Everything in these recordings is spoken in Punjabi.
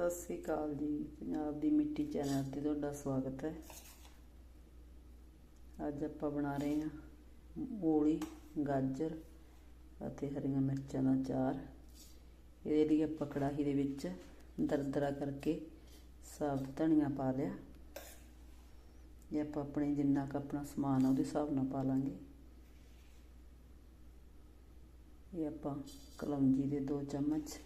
ਸਤਿ ਸ੍ਰੀ ਅਕਾਲ ਜੀ। ਪੰਜਾਬ ਦੀ ਮਿੱਟੀ ਚੈਨਲ ਤੇ ਤੁਹਾਡਾ ਸਵਾਗਤ ਹੈ। ਅੱਜ ਆਪਾਂ ਬਣਾ ਰਹੇ ਹਾਂ ਮੂਲੀ, ਗਾਜਰ ਅਤੇ ਹਰੀਆਂ ਮਿਰਚਾਂ ਦਾ ਚਾਰ ਇਹਦੇ ਲਈ ਆਪਾਂ ਕੜਾਹੀ ਦੇ ਵਿੱਚ ਦਰਦਰਾ ਕਰਕੇ ਸਾਬਤ ਧਨੀਆ ਪਾ ਲਿਆ। ਇਹ ਆਪਾਂ ਆਪਣੇ ਜਿੰਨਾ ਕੁ ਆਪਣਾ ਸਮਾਨ ਆ ਉਹਦੇ ਹਿਸਾਬ ਨਾਲ ਪਾ ਲਾਂਗੇ। ਇਹ ਆਪਾਂ ਕਲੌਂਜੀ ਦੇ 2 ਚਮਚ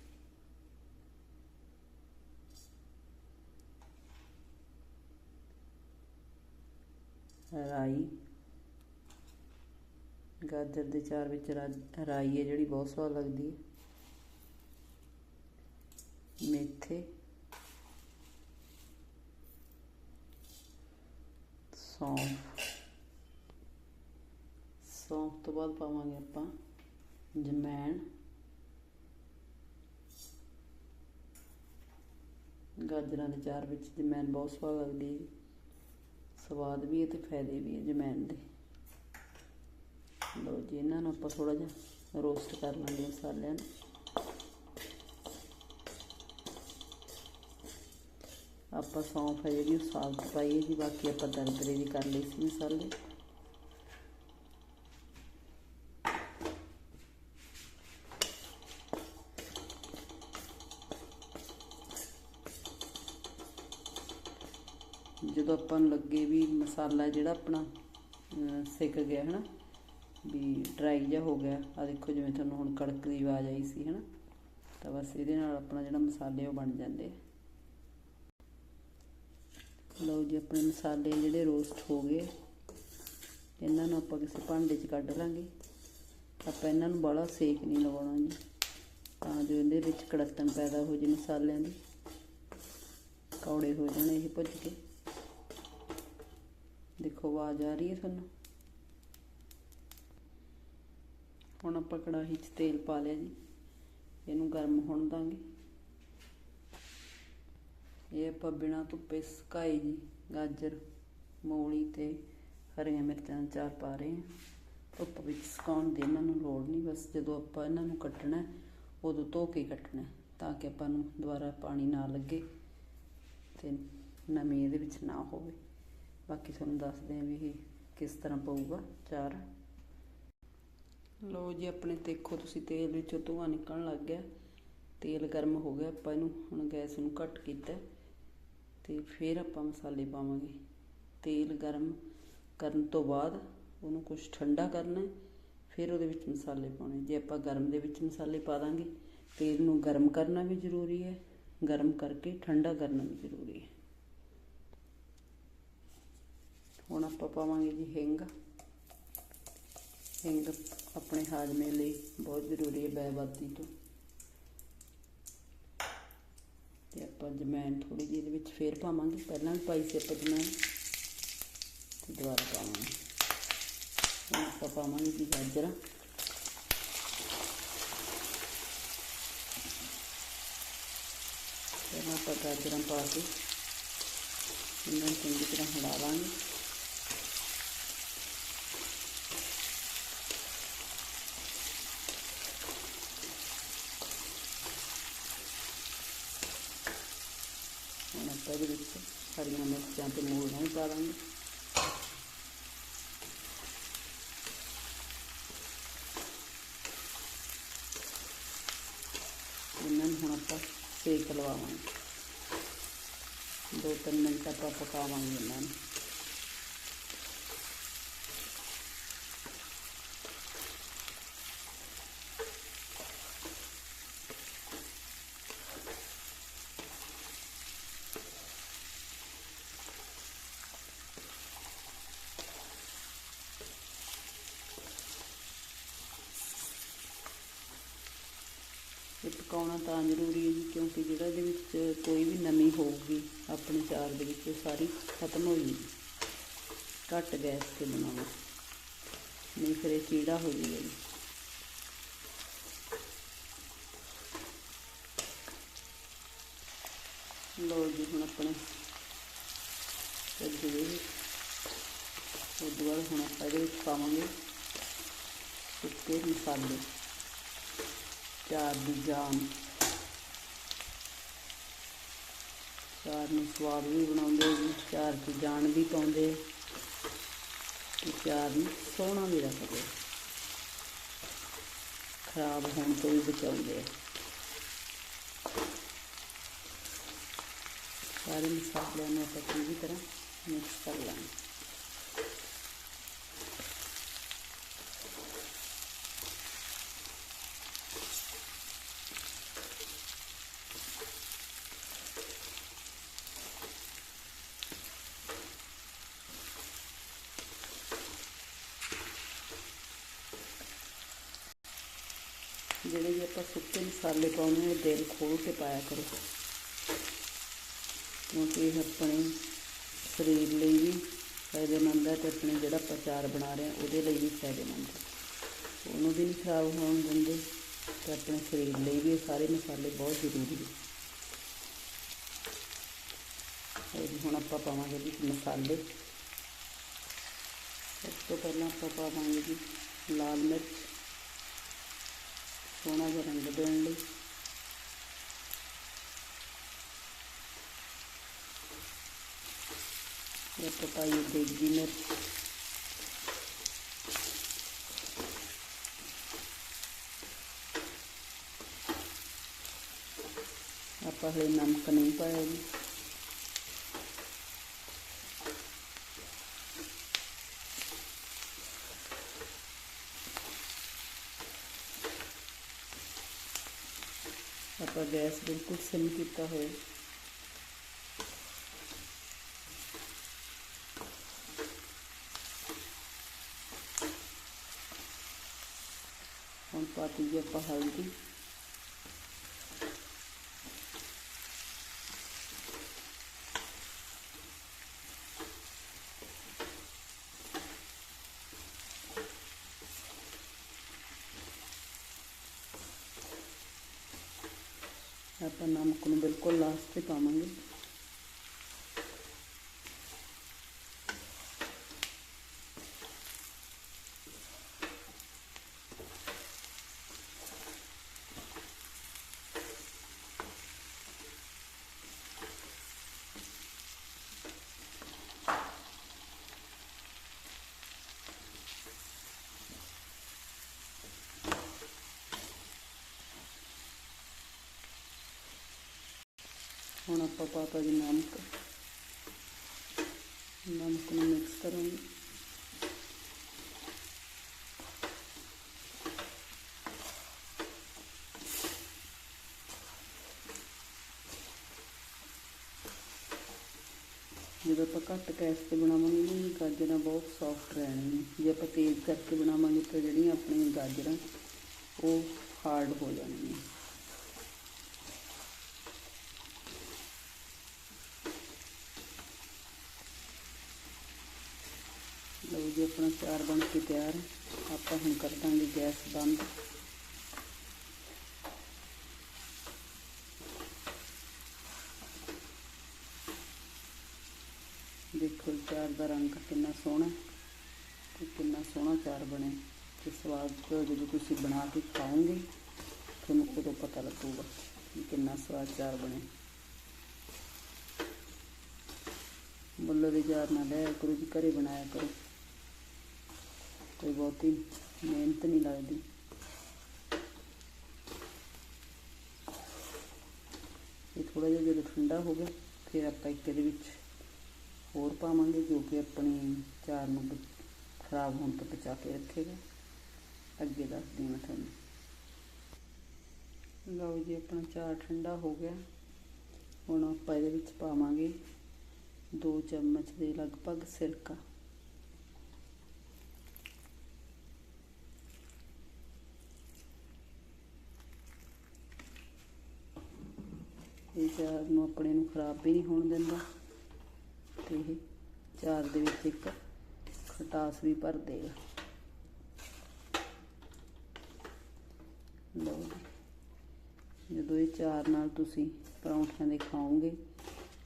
ਰਾਈ। ਗਾਜਰ ਦੇ ਚਾਰ ਵਿੱਚ ਰਾਈ ਹੈ ਜਿਹੜੀ ਬਹੁਤ ਸਵਾਦ ਲੱਗਦੀ ਹੈ। ਮੇਥੇ। ਸੌਂਫ। ਸੌਂਫ ਤੋਂ ਬਾਅਦ ਪਾਵਾਂਗੇ ਆਪਾਂ ਜਮੈਣ। ਗਾਜਰਾਂ ਦੇ ਚਾਰ ਵਿੱਚ ਜਮੈਣ ਬਹੁਤ ਸਵਾਦ ਲੱਗਦੀ ਹੈ। ਸਵਾਦ ਵੀ ਹੈ ਤੇ ਫਾਇਦੇ ਵੀ ਹੈ ਜ਼ਮੈਨ ਦੇ। ਲਓ ਜੀ, ਇਹਨਾਂ ਨੂੰ ਆਪਾਂ ਥੋੜਾ ਜਿਹਾ ਰੋਸਟ ਕਰ ਲਾਂਗੇ ਮਸਾਲਿਆਂ ਨੂੰ। ਆਪਾਂ ਸੌਂਫ ਹੈ ਜਿਹੜੀ ਉਹ ਸਾਫ਼ ਪਾਈ ਹੈ ਜੀ, ਬਾਕੀ ਆਪਾਂ ਦਰਦਰੇ ਵੀ ਕਰ ਲਈ ਸੀ ਮਸਾਲੇ। ਆਪਾਂ ਨੂੰ ਲੱਗੇ ਵੀ ਮਸਾਲਾ ਜਿਹੜਾ ਆਪਣਾ ਸਿੱਕ ਗਿਆ, ਹਨਾ? ਵੀ ਡਰਾਈ ਜਿਹਾ ਹੋ ਗਿਆ। ਆ ਦੇਖੋ ਜਿਵੇਂ ਤੁਹਾਨੂੰ ਹੁਣ ਕੜਕ ਦੀ ਆਵਾਜ਼ ਆਈ ਸੀ, ਹਨਾ? ਤਾਂ ਬਸ ਇਹਦੇ ਨਾਲ ਆਪਣਾ ਜਿਹੜਾ ਮਸਾਲੇ ਉਹ ਬਣ ਜਾਂਦੇ ਲਓ ਜੀ, ਆਪਣੇ ਮਸਾਲੇ ਜਿਹੜੇ ਰੋਸਟ ਹੋ ਗਏ। ਇਹਨਾਂ ਨੂੰ ਆਪਾਂ ਕਿਸੇ ਭਾਂਡੇ 'ਚ ਕੱਢ ਲਾਂਗੇ। ਆਪਾਂ ਇਹਨਾਂ ਨੂੰ ਬਾਹਲਾ ਸੇਕ ਨਹੀਂ ਲਵਾਉਣਾ ਜੀ। ਤਾਂ ਜੋ ਇਹਦੇ ਵਿੱਚ ਕੜਤਣ ਪੈਦਾ ਹੋ ਜੇ ਮਸਾਲਿਆਂ ਦੀ। ਕੌੜੇ ਹੋ ਜਾਣ, ਇਹ ਭੁੱਜ ਕੇ। ਦੇਖੋ, ਆਵਾਜ਼ ਆ ਰਹੀ ਹੈ ਤੁਹਾਨੂੰ? ਹੁਣ ਆਪਾਂ ਕੜਾਹੀ 'ਚ ਤੇਲ ਪਾ ਲਿਆ ਜੀ। ਇਹਨੂੰ ਗਰਮ ਹੋਣ ਦਾਂਗੇ। ਇਹ ਆਪਾਂ ਬਿਨਾ ਧੁੱਪੇ ਸੁਕਾਈ ਜੀ, ਗਾਜਰ, ਮੂਲੀ ਤੇ ਹਰੀਆਂ ਮਿਰਚਾਂ ਦਾ ਚਾਰ ਪਾ ਰਹੇ ਹਾਂ। ਧੁੱਪ ਵਿੱਚ ਸੁਕਾਉਣ ਦੀ ਇਹਨਾਂ ਨੂੰ ਲੋੜ ਨਹੀਂ, ਬਸ ਜਦੋਂ ਆਪਾਂ ਇਹਨਾਂ ਨੂੰ ਕੱਟਣਾ ਉਦੋਂ ਧੋ ਕੇ ਕੱਟਣਾ ਤਾਂ ਕਿ ਆਪਾਂ ਨੂੰ ਦੁਬਾਰਾ ਪਾਣੀ ਨਾ ਲੱਗੇ ਤੇ ਨਮੀ ਇਹਦੇ ਵਿੱਚ ਨਾ ਹੋਵੇ। ਬਾਕੀ ਤੁਹਾਨੂੰ ਦੱਸਦੇ ਹਾਂ ਵੀ ਇਹ ਕਿਸ ਤਰ੍ਹਾਂ ਪਊਗਾ ਚਾਰ। ਲਓ ਜੀ, ਆਪਣੇ ਦੇਖੋ ਤੁਸੀਂ ਤੇਲ ਵਿੱਚੋਂ ਧੂੰਆਂ ਨਿਕਲਣ ਲੱਗ ਗਿਆ। ਤੇਲ ਗਰਮ ਹੋ ਗਿਆ, ਆਪਾਂ ਇਹਨੂੰ ਹੁਣ ਗੈਸ ਨੂੰ ਘੱਟ ਕੀਤਾ ਤੇ ਫਿਰ ਆਪਾਂ ਮਸਾਲੇ ਪਾਵਾਂਗੇ। ਤੇਲ ਗਰਮ ਕਰਨ ਤੋਂ ਬਾਅਦ ਉਹਨੂੰ ਕੁਝ ਠੰਡਾ ਕਰਨਾ ਫਿਰ ਉਹਦੇ ਵਿੱਚ ਮਸਾਲੇ ਪਾਉਣੇ। ਜੇ ਆਪਾਂ ਗਰਮ ਦੇ ਵਿੱਚ ਮਸਾਲੇ ਪਾ ਦਾਂਗੇ, ਤੇਲ ਨੂੰ ਗਰਮ ਕਰਨਾ ਵੀ ਜ਼ਰੂਰੀ ਹੈ, ਗਰਮ ਕਰਕੇ ਠੰਡਾ ਕਰਨਾ ਵੀ ਜ਼ਰੂਰੀ ਹੈ। ਹੁਣ ਆਪਾਂ ਪਾਵਾਂਗੇ ਜੀ ਹਿੰਗ। ਹਿੰਗ ਆਪਣੇ ਹਾਜ਼ਮੇ ਲਈ ਬਹੁਤ ਜ਼ਰੂਰੀ ਹੈ ਬੈਬਾਦੀ ਤੋਂ। ਤੇ ਆਪਾਂ ਜਮੈਨ ਥੋੜੀ ਜਿਹੀ ਇਹਦੇ ਵਿੱਚ ਫੇਰ ਪਾਵਾਂਗੇ। ਪਹਿਲਾਂ ਵੀ ਪਾਈ ਸੀ ਆਪਾਂ ਜਮੈਨ। ਤੇ ਦੁਬਾਰਾ ਪਾਵਾਂਗੇ। ਹੁਣ ਆਪਾਂ ਪਾਵਾਂਗੇ ਜੀ ਗਾਜਰਾਂ। ਪਹਿਲਾਂ ਆਪਾਂ ਗਾਜਰਾਂ ਪਾ ਕੇ ਇਹਨਾਂ ਨੂੰ ਚੰਗੀ ਤਰ੍ਹਾਂ ਹਿਲਾਵਾਂਗੇ ਹੁਣ ਆਪਾਂ ਇਹਦੇ ਵਿੱਚ ਹਰੀਆਂ ਮਿਰਚਾਂ ਤੇ ਮੂਲੀਆਂ ਵੀ ਪਾ ਦਾਂਗੇ ਇਹਨਾਂ ਨੂੰ ਹੁਣ ਆਪਾਂ ਸੇਕ ਲਵਾਵਾਂਗੇ। ਦੋ ਤਿੰਨ ਮਿੰਟ ਆਪਾਂ ਪਕਾਵਾਂਗੇ ਇਹਨਾਂ ਨੂੰ। ਇਹ ਤਾਂ ਜ਼ਰੂਰੀ ਹੈ ਜੀ, ਕਿਉਂਕਿ ਜਿਹੜਾ ਇਹਦੇ ਵਿੱਚ ਕੋਈ ਵੀ ਨਮੀ ਹੋਊਗੀ, ਆਪਣੇ ਚਾਰ ਦੇ ਵਿੱਚ ਉਹ ਸਾਰੀ ਖਤਮ ਹੋ ਜਾਊਗੀ। ਘੱਟ ਗੈਸ ਤੇ ਬਣਾਉਣਾ ਨਹੀਂ ਫਿਰ ਇਹ ਚੀੜਾ ਹੋ ਜਾਏਗਾ ਜੀ। ਲਓ ਜੀ, ਹੁਣ ਆਪਣੇ ਸਬਜ਼ੀ ਉਹ ਦੁਬਾਰਾ ਹੁਣ ਆਪਾਂ ਇਹਦੇ ਵਿੱਚ ਪਾਵਾਂਗੇ ਸੁੱਕੇ ਮਸਾਲੇ। ਚਾਰ ਦੀ ਜਾਨ। ਚਾਰ ਨੂੰ ਸਵਾਦ ਵੀ ਬਣਾਉਂਦੇ ਜੀ, ਚਾਰ ਦੀ ਜਾਨ ਵੀ ਪਾਉਂਦੇ ਤੇ ਚਾਰ ਨੂੰ ਸੋਹਣਾ ਵੀ ਰੱਖਦੇ। ਖਰਾਬ ਹੋਣ ਤੋਂ ਵੀ ਬਚਾਉਂਦੇ ਆ। ਸਾਰੇ ਮਸਾਲਿਆਂ ਨੂੰ ਆਪਾਂ ਚੰਗੀ ਤਰ੍ਹਾਂ ਮਿਕਸ ਕਰ ਲਾਂਗੇ ਜਿਹੜੇ ਵੀ ਆਪਾਂ ਸੁੱਕੇ ਮਸਾਲੇ ਪਾਉਣੇ ਆ ਦਿਲ ਖੋਲ ਕੇ ਪਾਇਆ ਕਰੋ। ਕਿਉਂਕਿ ਇਹ ਆਪਣੇ ਸਰੀਰ ਲਈ ਵੀ ਫਾਇਦੇਮੰਦ ਹੈ ਤੇ ਆਪਣੇ ਜਿਹੜਾ ਆਪਾਂ ਬਣਾ ਰਹੇ ਹਾਂ ਉਹਦੇ ਲਈ ਵੀ ਫਾਇਦੇਮੰਦ ਹੈ ਉਹਨੂੰ ਵੀ ਨਹੀਂ ਖਰਾਬ ਹੋਣ ਦਿੰਦੇ, ਤੇ ਆਪਣੇ ਸਰੀਰ ਲਈ ਵੀ ਇਹ ਸਾਰੇ ਮਸਾਲੇ ਬਹੁਤ ਜ਼ਰੂਰੀ ਨੇ ਇਹ ਹੁਣ ਆਪਾਂ ਪਾਵਾਂਗੇ ਜੀ ਮਸਾਲੇ। ਸਭ ਤੋਂ ਪਹਿਲਾਂ ਆਪਾਂ ਪਾਵਾਂਗੇ ਜੀ ਲਾਲ ਮਿਰਚ। ਸੋਹਣਾ ਜਿਹਾ ਰੰਗ ਦੇਣ ਲਈ। ਇਹ ਆਪਾਂ ਪਾਈਏ ਦੇਗੀ ਮਿਰਚ। ਆਪਾਂ ਹਲੇ ਨਮਕ ਨਹੀਂ ਪਾਇਆ ਜੀ। ਆਪਾਂ ਗੈਸ ਬਿਲਕੁਲ ਸਿਮ ਕੀਤਾ ਹੋਇਆ ਹੁਣ ਪਾਤੀ ਜੀ ਆਪਾਂ ਨਮਕ ਨੂੰ ਬਿਲਕੁਲ ਲਾਸਟ ਤੇ ਪਾਵਾਂਗੇ। ਹੁਣ ਆਪਾਂ ਪਾਤਾ ਜੀ ਨਮਕ। ਨਮਕ ਨੂੰ ਮਿਕਸ ਕਰਾਂਗੇ। ਜਦੋਂ ਆਪਾਂ ਘੱਟ ਗੈਸ ਤੇ ਬਣਾਵਾਂਗੇ ਨਾ ਗਾਜਰਾਂ ਬਹੁਤ ਸੌਫਟ ਰਹਿਣਗੀਆਂ। ਜੇ ਆਪਾਂ ਤੇਜ਼ ਕਰਕੇ ਬਣਾਵਾਂਗੇ ਤਾਂ ਜਿਹੜੀਆਂ ਆਪਣੀਆਂ ਗਾਜਰਾਂ, ਉਹ ਹਾਰਡ ਹੋ ਜਾਣਗੀਆਂ। ਲਓ ਜੀ, ਆਪਣਾ ਚਾਰ ਬਣ ਕੇ ਤਿਆਰ। ਹੈ ਆਪਾਂ ਹੁਣ ਕਰ ਦਾਂਗੇ ਗੈਸ ਬੰਦ। ਦੇਖੋ ਚਾਰ ਦਾ ਰੰਗ ਕਿੰਨਾ ਸੋਹਣਾ ਤੇ ਕਿੰਨਾ ਸੋਹਣਾ ਚਾਰ ਬਣਿਆ ਤੇ ਸਵਾਦ ਤੋਂ ਜਦੋਂ ਤੁਸੀਂ ਬਣਾ ਕੇ ਖਾਓਗੇ, ਤੁਹਾਨੂੰ ਉਦੋਂ ਪਤਾ ਲੱਗੂਗਾ ਕਿ ਕਿੰਨਾ ਸਵਾਦ ਚਾਰ ਬਣਿਆ ਮੁੱਲ ਦੇ ਚਾਰ ਨਾਲ ਲੈ ਕਰੋ ਜੀ, ਘਰੇ ਬਣਾਇਆ ਕਰੋ। ਕੋਈ ਬਹੁਤੀ ਮਿਹਨਤ ਨਹੀਂ ਲੱਗਦੀ। ਇਹ ਥੋੜਾ ਜਿਹਾ ਜਦੋਂ ਠੰਡਾ ਹੋ ਗਿਆ, ਫਿਰ ਆਪਾਂ ਇੱਕ ਇਹਦੇ ਵਿੱਚ ਹੋਰ ਪਾਵਾਂਗੇ ਜੋ ਕਿ ਆਪਣੀ ਚਾਰ ਨੂੰ ਬ- ਖਰਾਬ ਹੋਣ ਤੋਂ ਬਚਾ ਕੇ ਰੱਖੇਗਾ। ਅੱਗੇ ਦੱਸਦੀ ਮੈਂ ਤੁਹਾਨੂੰ। ਲਓ ਜੀ, ਆਪਣਾ ਚਾਰ ਠੰਡਾ ਹੋ ਗਿਆ। ਹੁਣ ਆਪਾਂ ਇਹਦੇ ਵਿੱਚ ਪਾਵਾਂਗੇ 2 ਚਮਚ ਦੇ ਲਗਭਗ ਸਿਰਕਾ। ਚਾਰ ਨੂੰ ਆਪਣੇ ਨੂੰ ਖਰਾਬ ਵੀ ਨਹੀਂ ਹੋਣ ਦਿੰਦਾ। ਤੇ ਇਹ ਚਾਰ ਦੇ ਵਿੱਚ ਇੱਕ ਖਟਾਸ ਵੀ ਭਰ ਦੇਗਾ। ਲਓ ਜਦੋਂ ਇਹ ਚਾਰ ਨਾਲ ਤੁਸੀਂ ਪਰੌਂਠਿਆਂ ਦੇ ਖਾਓਗੇ,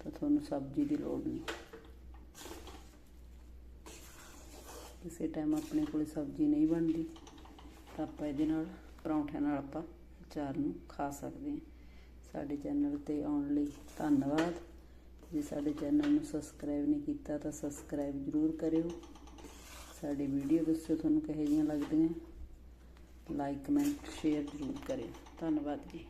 ਤਾਂ ਤੁਹਾਨੂੰ ਸਬਜ਼ੀ ਦੀ ਲੋੜ ਨਹੀਂ। ਕਿਸੇ ਟਾਈਮ ਆਪਣੇ ਕੋਲ ਸਬਜ਼ੀ ਨਹੀਂ ਬਣਦੀ, ਤਾਂ ਆਪਾਂ ਇਹਦੇ ਨਾਲ ਪਰੌਂਠਿਆਂ ਨਾਲ ਆਪਾਂ ਚਾਰ ਨੂੰ ਖਾ ਸਕਦੇ ਹਾਂ। ਸਾਡੇ ਚੈਨਲ ਤੇ ਆਉਣ ਲਈ ਧੰਨਵਾਦ। ਜੇ ਸਾਡੇ ਚੈਨਲ ਨੂੰ ਸਬਸਕ੍ਰਾਈਬ ਨਹੀਂ ਕੀਤਾ ਤਾਂ ਸਬਸਕ੍ਰਾਈਬ ਜ਼ਰੂਰ ਕਰਿਓ। ਸਾਡੀ ਵੀਡੀਓ ਦੱਸੋ ਤੁਹਾਨੂੰ ਕਿਹੋ ਜਿਹੀਆਂ ਲੱਗਦੀਆਂ। ਲਾਈਕ ਕਮੈਂਟ ਸ਼ੇਅਰ ਜ਼ਰੂਰ ਕਰਿਓ। ਧੰਨਵਾਦ ਜੀ।